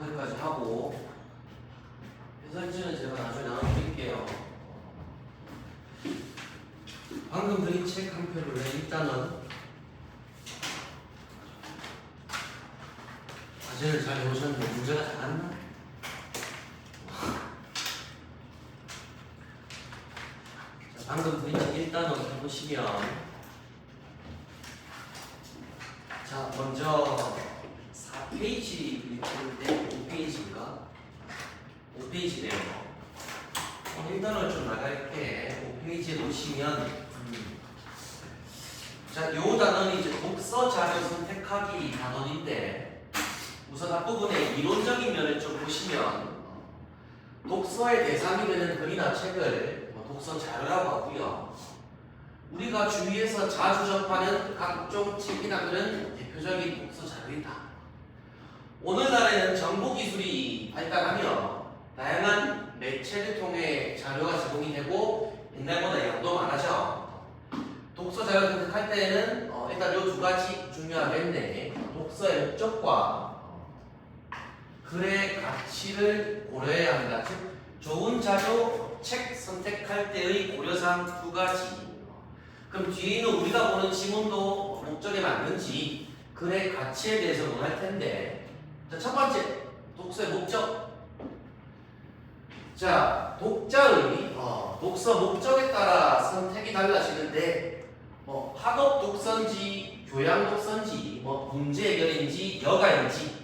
거기까지 하고 해설지는 제가 나중에 나눠드릴게요. 방금 드린 책 한 표를 일단은 과제를 잘 해오셨는데 문제가 잘 안 나? 자, 방금 드린 책 일단은 해보시면 자 먼저 4페이지 읽는데 5페이지인가? 5페이지네요. 어, 일단은 좀 나갈게. 5페이지에 보시면 음. 자, 요 단어는 이제 독서 자료 선택하기 단원인데 우선 이론적인 면을 좀 보시면 어, 독서의 대상이 되는 글이나 책을 뭐 독서 자료라고 하고요. 우리가 주위에서 자주 접하는 각종 책이나 글은 대표적인 독서 자료이다. 오늘날에는 정보 기술이 발달하며 다양한 매체를 통해 자료가 제공이 되고 옛날보다 양도 많아져. 독서 자료 선택할 때에는 어, 일단 요두 가지 중요하겠네. 독서의 목적과 어, 글의 가치를 고려해야 한다. 즉 좋은 자료 책 선택할 때의 고려사항 두 가지. 그럼 뒤에 있는 우리가 보는 지문도 목적에 맞는지 글의 가치에 대해서 논할 텐데 자, 첫 번째 독서의 목적 자 독자의 어, 독서 목적에 따라 선택이 달라지는데 뭐 학업 독서인지 교양 독서인지 뭐 문제 해결인지 여가인지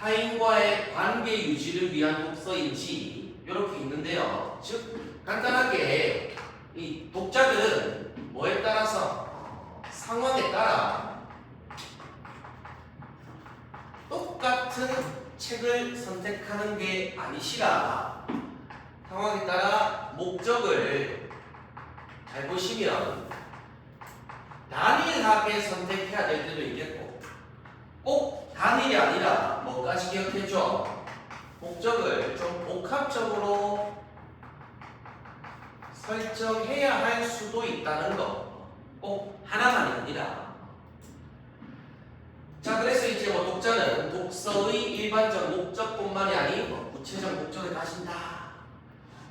타인과의 관계 유지를 위한 독서인지 이렇게 있는데요. 즉 간단하게 이 독자들은 뭐에 따라서 상황에 따라 똑같은 책을 선택하는 게 아니시라. 상황에 따라 목적을 잘 보시면 단일하게 선택해야 될 때도 있겠고 꼭 단일이 아니라 뭐까지 기억해줘 목적을 좀 복합적으로 설정해야 할 수도 있다는 거. 꼭 하나만이 아니라. 자, 그래서 이제 뭐 독자는 독서의 일반적 목적뿐만이 아닌 뭐 구체적 목적을 가진다.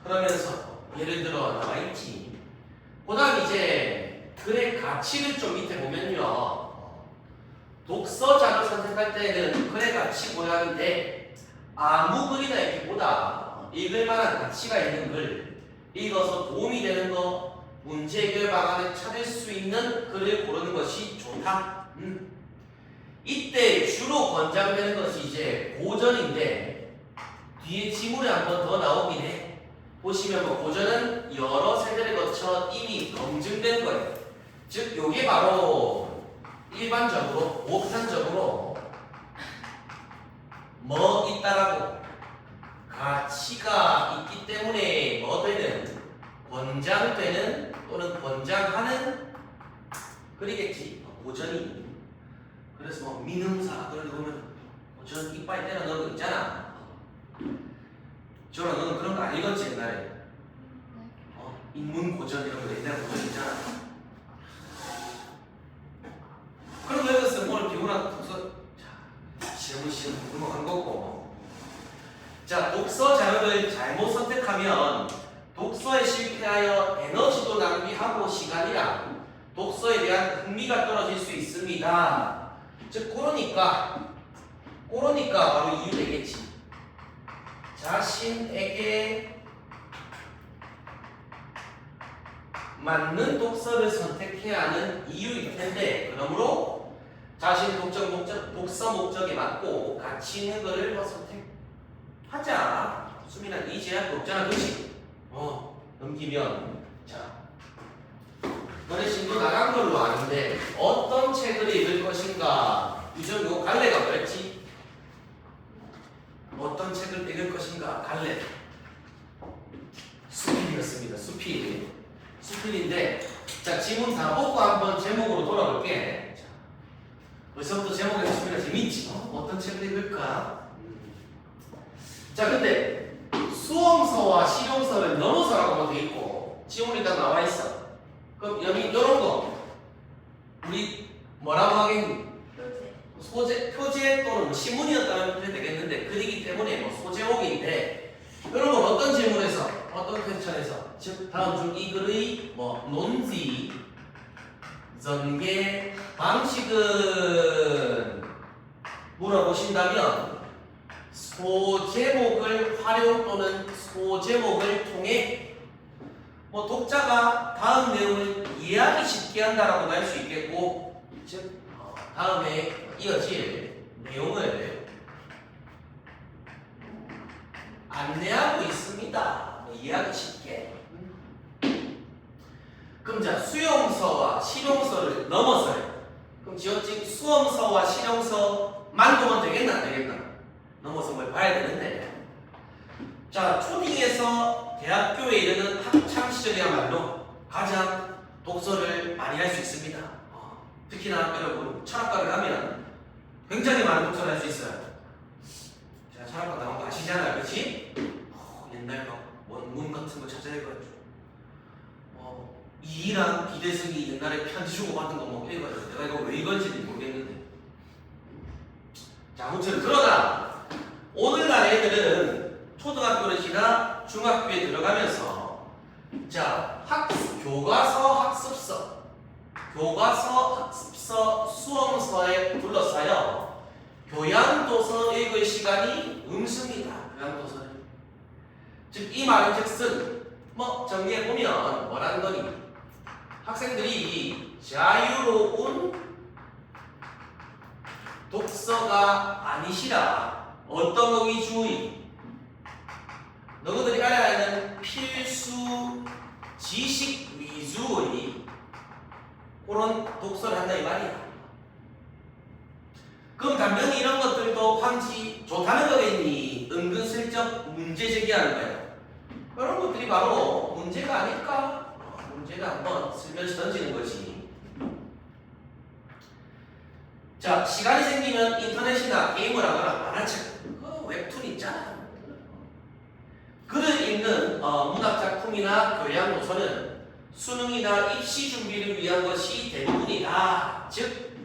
그러면서 예를 들어 나와 있지. 그 다음 이제 글의 가치를 좀 밑에 보면요. 독서 자료 선택할 때는 글의 가치 고려하는데 아무 글이나 이렇게보다 읽을 만한 가치가 있는 글 읽어서 도움이 되는 거, 문제 해결 방안을 찾을 수 있는 글을 고르는 것이 좋다. 음. 이때 주로 권장되는 것이 이제 고전인데 뒤에 지문에 한번 더 나오긴 해. 보시면 뭐 고전은 여러 세대를 거쳐 이미 검증된 거예요. 즉, 요게 바로 일반적으로, 보편적으로 뭐 있다라고 가치가 있기 때문에 뭐 되는 권장되는 또는 권장하는 글이겠지. 고전이. 그래서 뭐 민음사 그런 거 보면 고전 이빨 때려 넣은 거 있잖아. 저런 너는 그런 거 안 읽었지 옛날에. 어? 인문 고전 이런 거 옛날에 고전 있잖아 거 읽었으면 오늘 비오나 독서 자 시험은 시험 넘어간 거고 자, 독서 자료를 잘못 선택하면 독서에 실패하여 에너지도 낭비하고 시간이랑 독서에 대한 흥미가 떨어질 수 있습니다. 즉, 그러니까, 그러니까 바로 이유 되겠지. 자신에게 맞는 독서를 선택해야 하는 이유일 텐데, 그러므로 자신 독적 목적, 독서 목적에 맞고 가치 있는 것을 뭐 선택 하자. 수민아 이 제한 없잖아, 그렇지? 어 넘기면 자 너네 친구 나간 걸로 아는데 어떤 책을 읽을 것인가? 유전 요 갈래가 뭐였지? 어떤 책을 읽을 것인가? 갈래. 수필이었습니다. 수필. 수필인데 자 지문 다 보고 한번 제목으로 돌아볼게. 자, 벌써부터 제목에서 수필이 재밌지? 어? 어떤 책을 읽을까? 자, 근데 수험서와 실용서를 넘어서라고 돼 있고 지문이 딱 나와 있어. 그럼 여기 이런 거 우리 뭐라고 하겠니? 소재, 표제 또는 뭐 신문이었다면 표제 되겠는데 그리기 때문에 뭐 소제목인데 건 어떤 질문에서 어떤 퀘스천에서 즉 다음 중 이 글의 뭐 논지 전개 방식은 물어보신다면 소제목을 활용 또는 소제목을 통해 뭐 독자가 다음 내용을 이해하기 쉽게 한다라고 할 수 있겠고 즉 어, 다음에 이어질 내용을 안내하고 있습니다. 뭐 이해하기 쉽게. 그럼 자 수용서와 실용서를 넘어서요. 그럼 지어진 수험서와 실용서만 보면 되겠나 안 되겠나? 넘어서 뭘 봐야 되는데. 자 초딩에서 대학교에 이르는 학창 시절이야말로 가장 독서를 많이 할 수 있습니다. 어, 특히나 여러분 철학과를 가면 굉장히 많은 독서를 할 수 있어요. 제가 철학과 나온 거 아시잖아요, 그렇지? 어, 옛날 막 원문 같은 거 찾아내가지고 어, 이랑 비대승이 옛날에 편지 주고 받은 거뭐 읽어요. 내가 이거 왜 읽었는지 모르겠는데. 자, 아무튼 그러나 오늘날 애들은 초등학교를 지나 중학교에 들어가면서 자 학습 교과서 학습서 교과서 학습서 수험서에 둘러싸여 교양도서 읽을 시간이 음습니다. 교양도서는 즉이 말은 즉슨 뭐 정리해 보면 뭐라는 거니 학생들이 자유로운 독서가 아니시라 어떤 거 위주의 너희들이 알아야 하는 필수 지식 위주의 그런 독서를 한다 이 말이야. 그럼 당연히 이런 것들도 황지 좋다는 거겠니? 은근슬쩍 문제 제기하는 거예요. 이런 것들이 바로 문제가 아닐까? 어, 문제가 한번 슬며시 던지는 거지. 자, 시간이 생기면 인터넷이나 게임을 하거나 만화책, 그 웹툰 있잖아. 글을 읽는 어, 문학 작품이나 교양 도서는 수능이나 입시 준비를 위한 것이 대부분이다. 즉,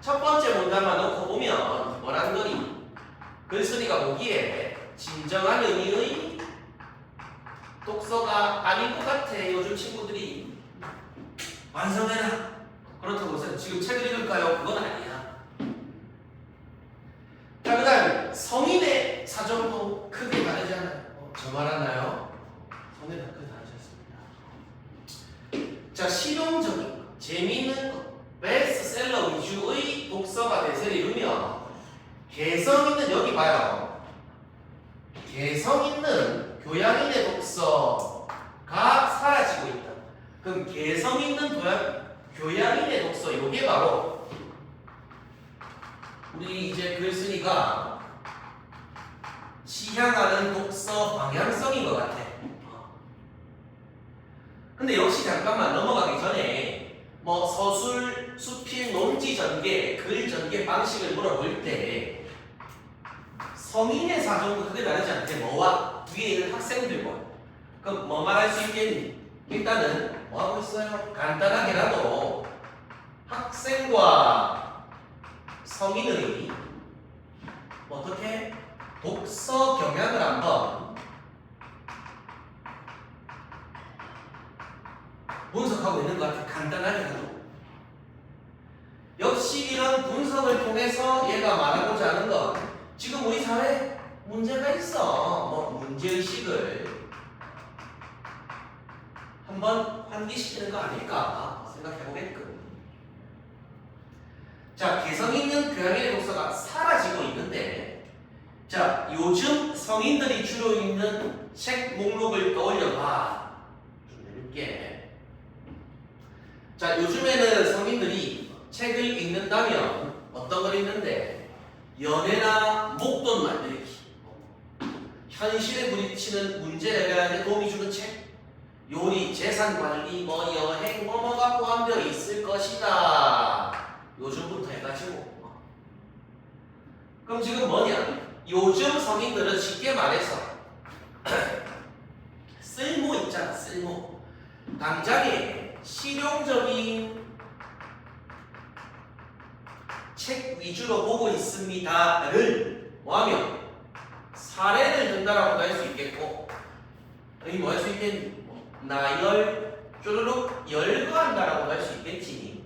첫 번째 문단만 놓고 보면 뭐라는 거니? 글쓴이가 보기에 진정한 의미의 독서가 아닌 것 같아. 요즘 친구들이 완성해라. 그렇다고 해서 지금 책을 읽을까요? 그건 아니야. 자, 그 다음 성인의 사정도 크게 다르지 않아요. 어, 저 말 하나요? 성인은 크게 다르지 않습니다. 자, 실용적인, 재미있는 것, 베스트셀러 위주의 독서가 대세를 이루며 개성 있는 여기 봐요. 개성 있는 교양인의 독서가 사라지고 있다. 그럼 개성 있는 교양, 교양인의 독서 이게 바로 우리 이제 글쓴이가 지향하는 독서 방향성인 것 같아. 근데 역시 잠깐만 넘어가기 전에 뭐 서술, 수필, 논지 전개, 글 전개 방식을 물어볼 때 성인의 사정도 크게 다르지 않대. 뭐와 위에 있는 학생들과. 그럼 뭐 말할 수 있겠니? 일단은 뭐 하고 있어요? 간단하게라도 학생과 성인의 어떻게 독서 경향을 한번 분석하고 있는 것 같아. 간단하게라도. 역시 이런 분석을 통해서 얘가 말하고자 하는 건 지금 우리 사회 문제가 있어. 뭐 문제의식을 한번 환기시키는 거 아닐까 생각해보게끔. 자, 개성 있는 교양의 독서가 사라지고 있는데, 자, 요즘 성인들이 주로 읽는 책 목록을 떠올려봐. 좀 내릴게. 자, 요즘에는 성인들이 책을 읽는다면 어떤 걸 읽는데, 연애나 목돈 만들기, 현실에 부딪히는 문제 해결하는 데 도움이 주는 책, 요리, 재산 관리, 뭐 여행, 뭐 뭐가 포함되어 있을 것이다. 요즘부터 해가지고. 그럼 지금 뭐냐? 요즘 성인들은 쉽게 말해서 쓸모 있잖아, 쓸모. 당장에 실용적인 책 위주로 보고 있습니다를 뭐하면 사례를 든다라고도 할 수 있겠고 여기 뭐 할 수 있겠니? 뭐, 나열 쪼르륵 열거한다라고도 할 수 있겠지.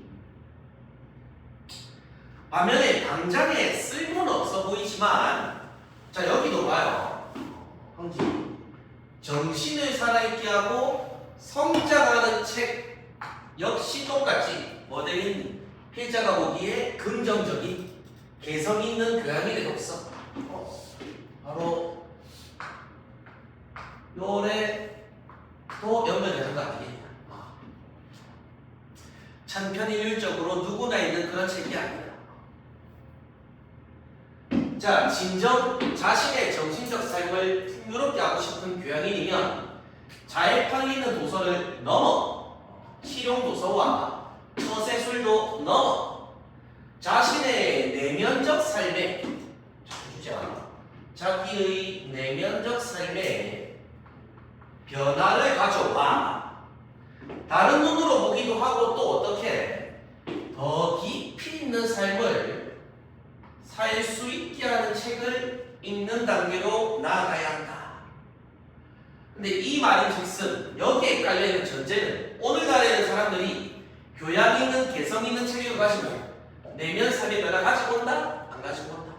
반면에 당장에 쓸모는 없어 보이지만 자 여기도 봐요. 형지 정신을 살아있게 하고 성장하는 책 역시 똑같지. 뭐 되겠니? 필자가 보기에 긍정적인 개성 있는 교양이 되었어. 어, 바로 요래 또 연결되는 것 같겠냐. 아. 천편일률적으로 누구나 있는 그런 책이 아니야. 자, 진정 자신의 정신적 삶을 풍요롭게 하고 싶은 교양인이면 잘 팔리는 도서를 넘어 실용 도서와 처세술도 넘어 자신의 내면적 삶에 주자 자기의 내면적 삶에 변화를 가져와 다른 눈으로 보기도 하고 또 어떻게 더 깊이 있는 삶을 살 수 있게 하는 책을 읽는 단계로 나아가야 한다. 근데 이 말인 즉슨 여기에 깔려있는 전제는 오늘날에는 사람들이 교양 있는 개성 있는 책을 가지고 내면 삶의 변화 가지고 온다? 안 가지고 온다.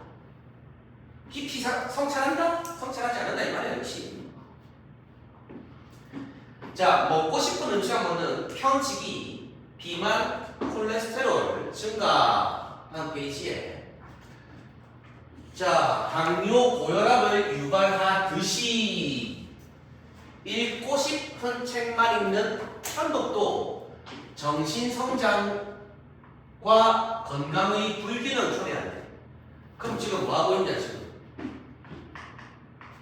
깊이 사- 성찰한다? 성찰하지 않는다 이 말이야 역시. 자 먹고 싶은 음식 하면은 편식이 비만, 콜레스테롤 증가한 페이지에 자, 당뇨 고혈압을 유발하듯이 읽고 싶은 책만 읽는 편독도 정신 성장과 건강의 불균형 초래한대. 그럼 지금 뭐 하고 있냐 지금?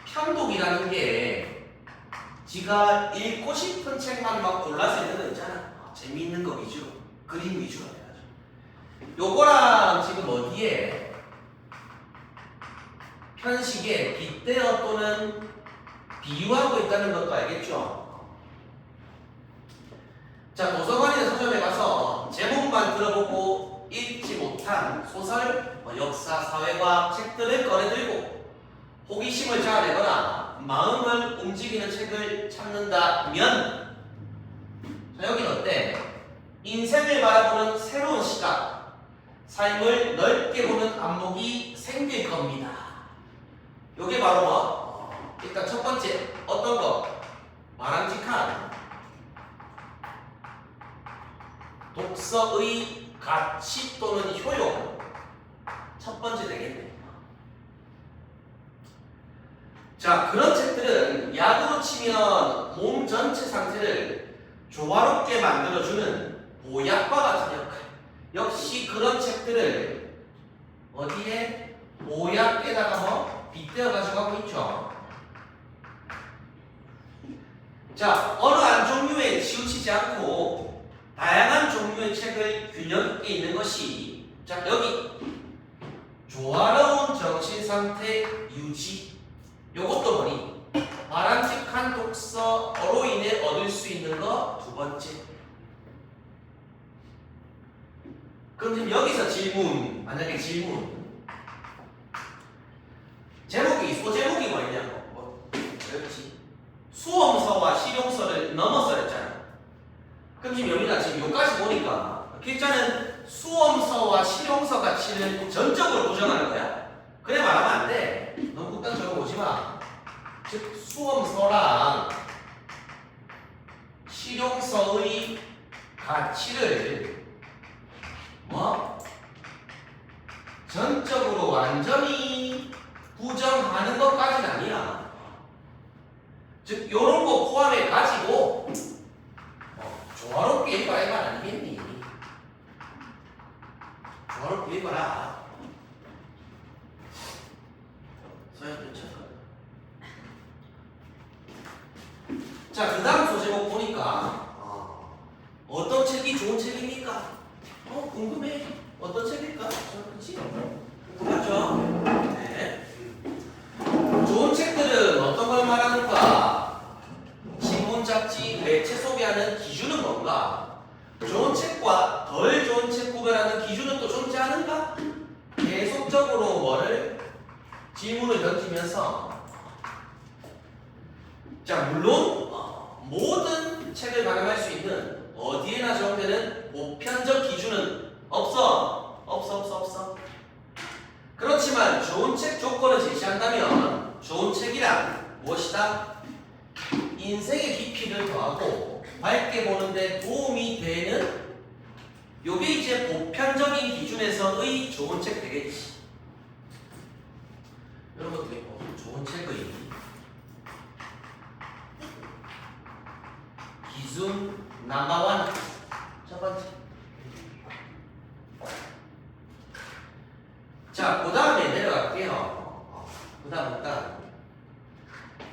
편독이라는 게 지가 읽고 싶은 책만 막 골라서 읽는 거 있잖아. 아, 재미있는 거 위주로, 그림 위주로 해가지고. 요거랑 지금 어디에 편식에 빗대어 또는 비유하고 있다는 것도 알겠죠? 자, 도서관이나 서점에 가서 제목만 들어보고 읽지 못한 소설, 뭐 역사, 사회과학 책들을 꺼내들고 호기심을 자아내거나 마음을 움직이는 책을 찾는다면 자, 여긴 어때? 인생을 바라보는 새로운 시각, 삶을 넓게 보는 안목이 생길 겁니다. 요게 바로 뭐? 일단 첫 번째 어떤 거? 바람직한 독서의 가치 또는 효용 첫 번째 되겠네. 자 그런 책들은 약으로 치면 몸 전체 상태를 조화롭게 만들어주는 보약과 같은 역할. 역시 그런 책들을 어디에 보약에다가 뭐 빗대어 가져가고 있죠. 자, 어느 한 종류에 치우치지 않고 다양한 종류의 책을 균형 있게 읽는 것이 자 여기 조화로운 정신 상태 유지. 요것도 뭐니? 바람직한 독서로 인해 얻을 수 있는 거 두 번째. 그럼 지금 여기서 질문, 만약에 질문. 제목이 소제목이 뭐였냐고 뭐, 그렇지 수험서와 실용서를 넘어서 했잖아 그럼 지금 여기다. 지금 여기까지 보니까 필자는 수험서와 실용서 가치를 전적으로 부정하는 거야. 그래 말하면 안돼. 너무 극단적으로 보지 마. 즉 수험서랑 실용서의 가치를 뭐? 전적으로 완전히 부정하는 것까지는 아니야. 즉, 요런 거 포함해 가지고, 어, 조화롭게 읽어라, 이거 아니겠니? 조화롭게 읽어라. 서양 괜찮아. 자, 그 다음 소제목 보니까, 어, 어떤 책이 좋은 책입니까? 어, 궁금해. 어떤 책일까? 그렇지? 궁금하죠? 네. 좋은 책들은 어떤 걸 말하는가? 신문, 잡지, 매체 소개하는 기준은 뭔가? 좋은 책과 덜 좋은 책 구별하는 기준은 또 존재하는가? 계속적으로 뭐를 질문을 던지면서 자 물론 어, 모든 책을 발행할 수 있는 어디에나 적용되는 보편적 기준은 없어 없어 없어 없어 그렇지만 좋은 책 조건을 제시한다면 좋은 책이란 무엇이다? 인생의 깊이를 더하고 밝게 보는데 도움이 되는 요게 이제 보편적인 기준에서의 좋은 책 되겠지 이런 것도 있고 좋은 책의 기준 넘버원 첫 번째 자, 그 다음에 내려갈게요. 그 다음 일단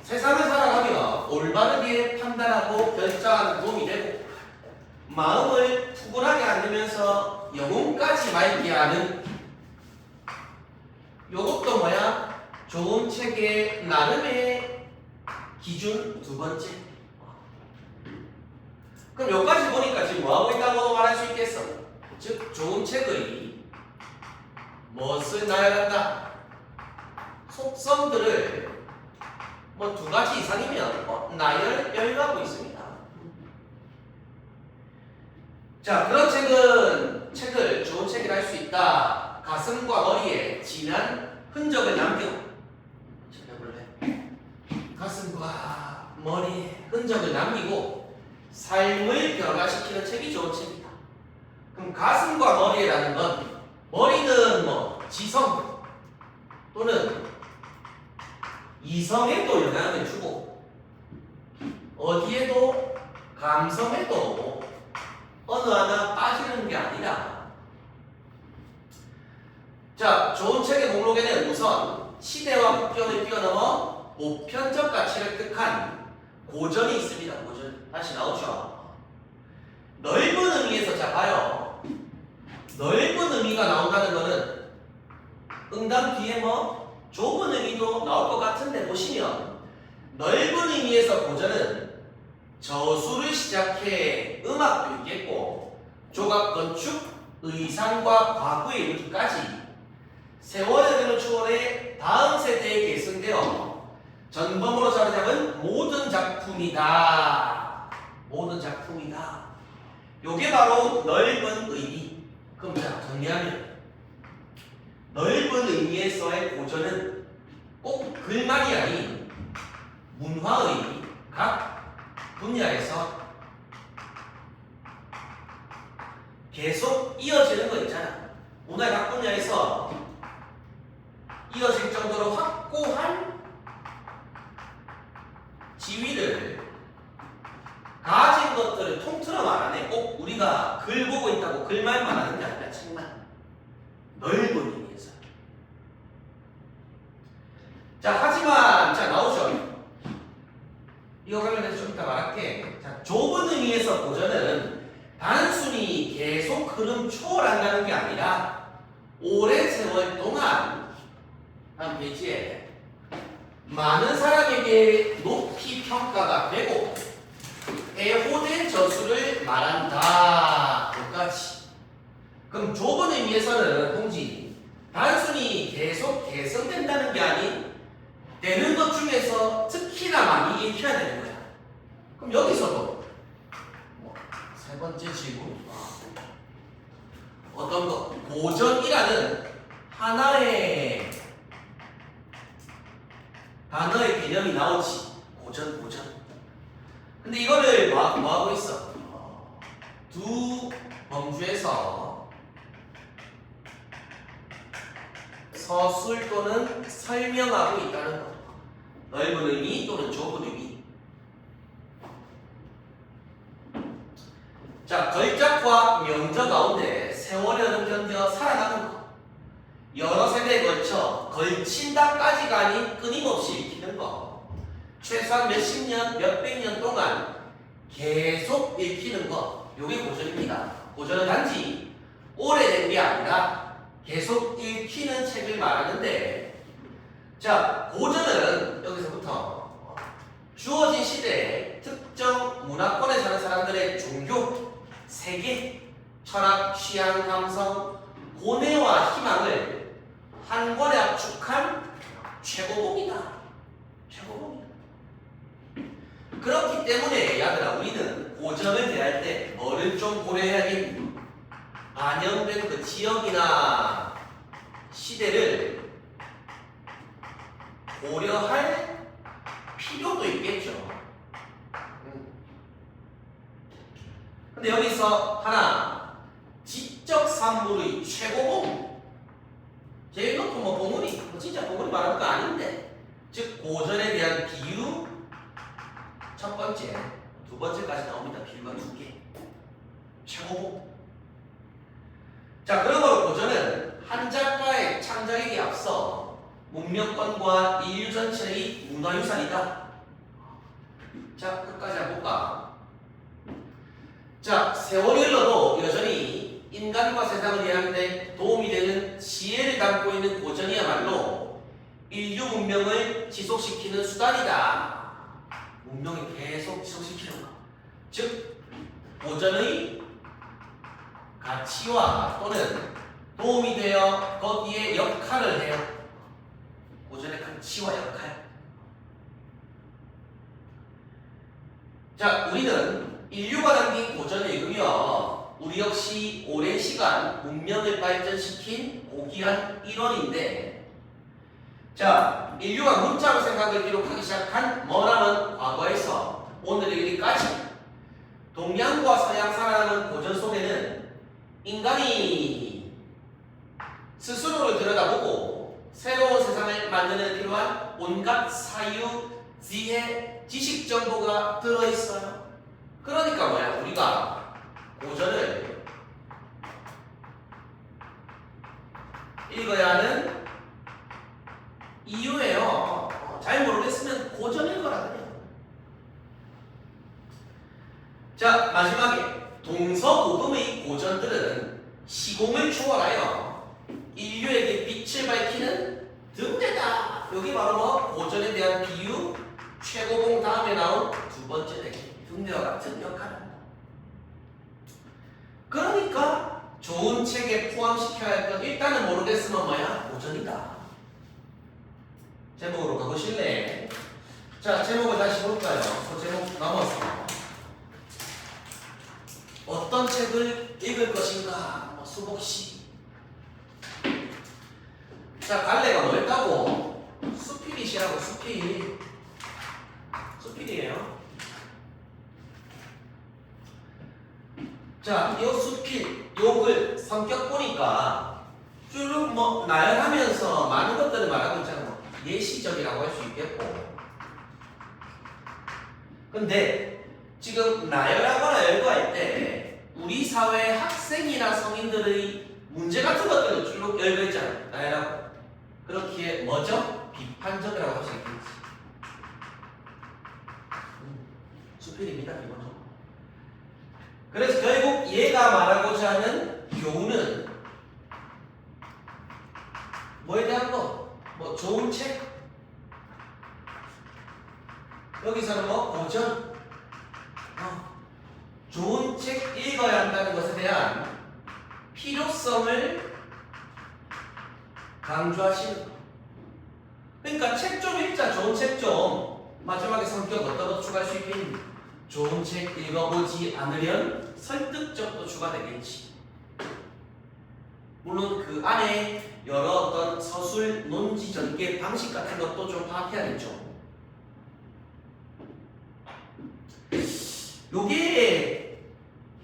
세상을 살아가며 올바르게 판단하고 결정하는 도움이 되고 마음을 푸근하게 앉으면서 영혼까지 맑게 하는 요것도 뭐야? 좋은 책의 나름의 기준 두 번째. 그럼 여기까지 보니까 지금 뭐하고 있다고 말할 수 있겠어? 즉 좋은 책의 무엇을 나열한다? 속성들을 가지 이상이면 어, 나열 열하고 있습니다. 자 그런 책은 책을 좋은 책이라 할 수 있다. 가슴과 머리에 진한 흔적을 남겨. 해볼래? 가슴과 머리에 흔적을 남기고 삶을 변화시키는 책이 좋은 책이다. 그럼 가슴과 머리라는 건 머리는 뭐 지성 또는 이성에도 영향을 주고 어디에도 감성에도 어느 하나 빠지는 게 아니라 자 좋은 책의 목록에는 우선 시대와 국경을 뛰어넘어 보편적 가치를 획득한 고전이 있습니다. 고전 다시 나오죠. 넓은 의미에서 자 봐요. 넓은 의미가 나온다는 거는 응답 뒤에 뭐 좁은 의미도 나올 것 같은데 보시면 넓은 의미에서 고전은 저수를 시작해 음악도 있겠고 조각 건축, 의상과 과거에 이르기까지 세월에 되는 추월에 다음 세대에 계승되어 전범으로 자리 잡은 모든 작품이다. 모든 작품이다. 요게 바로 넓은 의미. 그럼 자 정리하면 넓은 의미에서의 고전은 꼭 글만이 아닌 문화의 각 분야에서 계속 이어지는 거 있잖아. 문화 각 분야에서 이어질 정도로 확고한 지위를 가진 것들을 통틀어 말하네. 꼭 우리가 글 보고 있다고 글말만 하는 게 아니라 책만 넓은 의미에서. 자, 하지만 자 나오죠. 이거 관련해서 좀 이따 말할게. 자, 좁은 의미에서 고전은 단순히 계속 흐름 초월한다는 게 아니라 오랜 세월 동안 한 페이지에 많은 사람에게 높이 평가가 되고 애호된 저수를 말한다. 여기까지. 그럼 좁은 의미에서는 홍지 단순히 계속 개선된다는 게 아닌 되는 것 중에서 특히나 많이 읽혀야 되는 거야. 그럼 여기서도 뭐, 세 번째 질문 어떤 거 고전이라는 하나의 단어의 개념이 나오지 고전 고전. 근데 이거를 뭐, 뭐 하고 있어? 어, 두 범주에서 서술 또는 설명하고 있다는 거. 넓은 의미 또는 좁은 의미. 자, 걸작과 명저 가운데 흐름 견뎌 살아가는 거. 여러 세대에 걸쳐 걸친다까지가 아닌 끊임없이 읽히는 거. 최소한 몇십 년, 몇백 년 동안 계속 읽히는 거. 요게 고전입니다. 고전은 단지 오래된 게 아니라 계속 읽히는 책을 말하는데 자, 고전은 여기서부터 주어진 시대에 특정 문화권에 사는 사람들의 종교, 세계, 철학, 취향, 감성, 고뇌와 희망을 한 권에 압축한 최고봉이다. 최고봉이다. 고전을 대할 때 뭐를 좀 고려해야겠니? 반영된 그 지역이나 시대를 고려 할 필요도 있겠죠. 음. 근데 여기서 하나 지적 산물의 최고봉. 제일 높은 뭐 봉우리 뭐 진짜 봉우리 말하는 거 아닌데. 즉 고전에 대한 비유. 첫 번째 두 번째까지 나옵니다. 비유가 두개. 최고봉. 자 그러므로 고전은 한 작가의 창작에게 앞서 문명권과 인류 전체의 문화유산이다 자 끝까지 한번 볼까 자 세월이 흘러도 여전히 인간과 세상을 이해하는데 도움이 되는 지혜를 담고 있는 고전이야말로 인류 문명을 지속시키는 수단이다. 문명을 계속 지속시키는 것. 즉 고전의 가치와 또는 도움이 되어 거기에 역할을 해요. 고전의 가치와 역할. 자, 우리는 인류가 남긴 고전을 읽으며 우리 역시 오랜 시간 문명을 발전시킨 고귀한 일원인데 자, 인류가 문자로 생각을 기록하기 시작한 머나먼 과거에서 오늘의 일까지 동양과 서양 살아가는 고전 속에는 인간이 스스로를 들여다보고 새로운 만드는 필요한 온갖 사유, 지혜, 지식 정보가 들어있어요. 그러니까 뭐야? 우리가 고전을 읽어야 하는 이유예요. 어, 잘 모르겠으면 고전 읽어라 그냥. 자 마지막에 동서고금의 고전들은 시공을 초월하여 인류에게 빛을 밝히는 등대다. 여기 바로 뭐 고전에 대한 비유 최고봉 다음에 나온 두 번째 대기 등대와 같은 역할을 한다. 그러니까 좋은 책에 포함시켜야 할 건 일단은 모르겠으면 뭐야 고전이다. 제목으로 가보실래? 자 제목을 다시 볼까요? 그 제목 넘어서 어떤 책을 읽을 것인가? 뭐 수복시. 자 갈래가 뭐였다고? 수필이시라고 수필. 수필이에요. 자, 이 수필, 욕을 성격 보니까 쭉 뭐 나열하면서 많은 것들을 말하고 있잖아. 뭐 예시적이라고 할 수 있겠고. 근데 지금 나열하거나 열거할 때 우리 사회 학생이나 성인들의 문제 같은 것들을 쭉 열거했잖아. 나열하고. 그렇기에 뭐죠? 비판적이라고 할 수 있겠지. 음, 수필입니다, 기본적으로. 그래서 결국 얘가 말하고자 하는 교훈은 뭐에 대한 거? 뭐 좋은 책? 여기서는 뭐 고전? 어, 좋은 책 읽어야 한다는 것에 대한 필요성을 강조하시는 거. 그러니까 책 좀 읽자, 좋은 책 좀. 마지막에 성격 어떤 것 추가할 수 있겠니? 좋은 책 읽어보지 않으련 설득적도 추가되겠지. 물론 그 안에 여러 어떤 서술, 논지, 전개 방식 같은 것도 좀 파악해야겠죠. 요게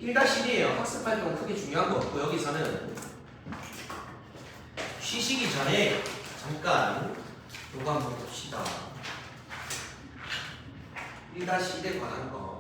1-1이에요. 학습 활동 크게 중요한 거 없고 여기서는 쉬시기 전에 잠깐 요거 한번 봅시다. 1-1에 관한 거.